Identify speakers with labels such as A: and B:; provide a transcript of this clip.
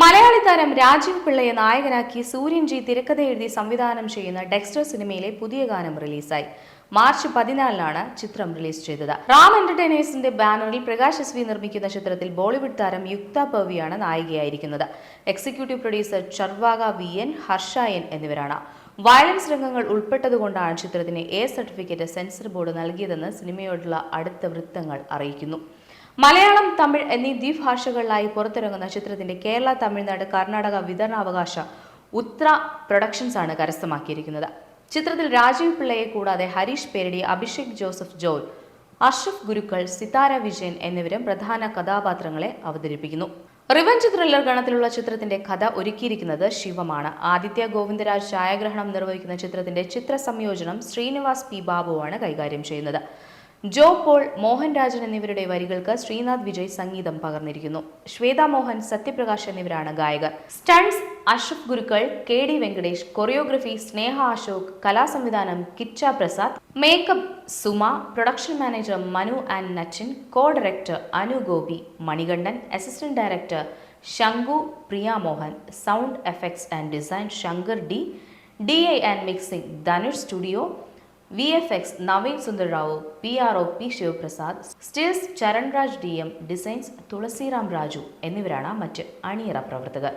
A: മലയാളി താരം രാജീവ് പിള്ളയെ നായകനാക്കി സൂര്യൻ ജി തിരക്കഥ എഴുതി സംവിധാനം ചെയ്യുന്ന ഡെക്സ്റ്റർ സിനിമയിലെ പുതിയ ഗാനം റിലീസായി. മാർച്ച് പതിനാലിനാണ് ചിത്രം റിലീസ് ചെയ്തത്. റാം എന്റർടൈനേഴ്സിന്റെ ബാനറിൽ പ്രകാശ് എസ് വി നിർമ്മിക്കുന്ന ചിത്രത്തിൽ ബോളിവുഡ് താരം യുക്ത പവിയാണ് നായികയായിരിക്കുന്നത്. Executive producer Charvaka V N Harsha N എന്നിവരാണ്. വയലൻസ് രംഗങ്ങൾ ഉൾപ്പെട്ടതുകൊണ്ടാണ് ചിത്രത്തിന് എ സർട്ടിഫിക്കറ്റ് സെൻസർ ബോർഡ് നൽകിയതെന്ന് സിനിമയോടുള്ള അടുത്ത വൃത്തങ്ങൾ അറിയിക്കുന്നു. മലയാളം തമിഴ് എന്നീ ദ്വിഭാഷകളിലായി പുറത്തിറങ്ങുന്ന ചിത്രത്തിന്റെ കേരള തമിഴ്നാട് കർണാടക വിതരണാവകാശ ഉത്ര പ്രൊഡക്ഷൻസ് ആണ് കരസ്ഥമാക്കിയിരിക്കുന്നത്. ചിത്രത്തിൽ രാജീവ് പിള്ളയെ കൂടാതെ ഹരീഷ് പേരടി അഭിഷേക് ജോസഫ് ജോൾ അഷ്റഫ് ഗുരുക്കൾ സിതാര വിജയൻ എന്നിവരും പ്രധാന കഥാപാത്രങ്ങളെ അവതരിപ്പിക്കുന്നു. റിവഞ്ച് ത്രില്ലർ ഗണത്തിലുള്ള ചിത്രത്തിന്റെ കഥ ഒരുക്കിയിരിക്കുന്നത് ശിവമാണ്. ആദിത്യ ഗോവിന്ദരാജ് ഛായാഗ്രഹണം നിർവഹിക്കുന്ന ചിത്രത്തിന്റെ ചിത്ര സംയോജനം ശ്രീനിവാസ് പി ബാബുവാണ് കൈകാര്യം ചെയ്യുന്നത്. ജോ പോൾ മോഹൻ രാജൻ എന്നിവരുടെ വരികൾക്ക് ശ്രീനാഥ് വിജയ് സംഗീതം പകർന്നിരിക്കുന്നു. ശ്വേത മോഹൻ സത്യപ്രകാശ് എന്നിവരാണ് ഗായകർ. Stunts Ashraf Gurukkal K D Venkatesh choreography Sneha Ashok കലാസംവിധാനം Kiccha Prasad makeup Suma production manager Manu and നച്ചിൻ co director Anu Gopi Manikandan assistant director Shanku Priya Mohan sound effects and design Shankar D D I and mixing Dhanush studio V F X Naveen Sundar Rao P R O P Sivaprasad stills Charanraj D M designs Tulasiram Raju എന്നിവരാണ് മറ്റ് അണിയറ പ്രവർത്തകർ.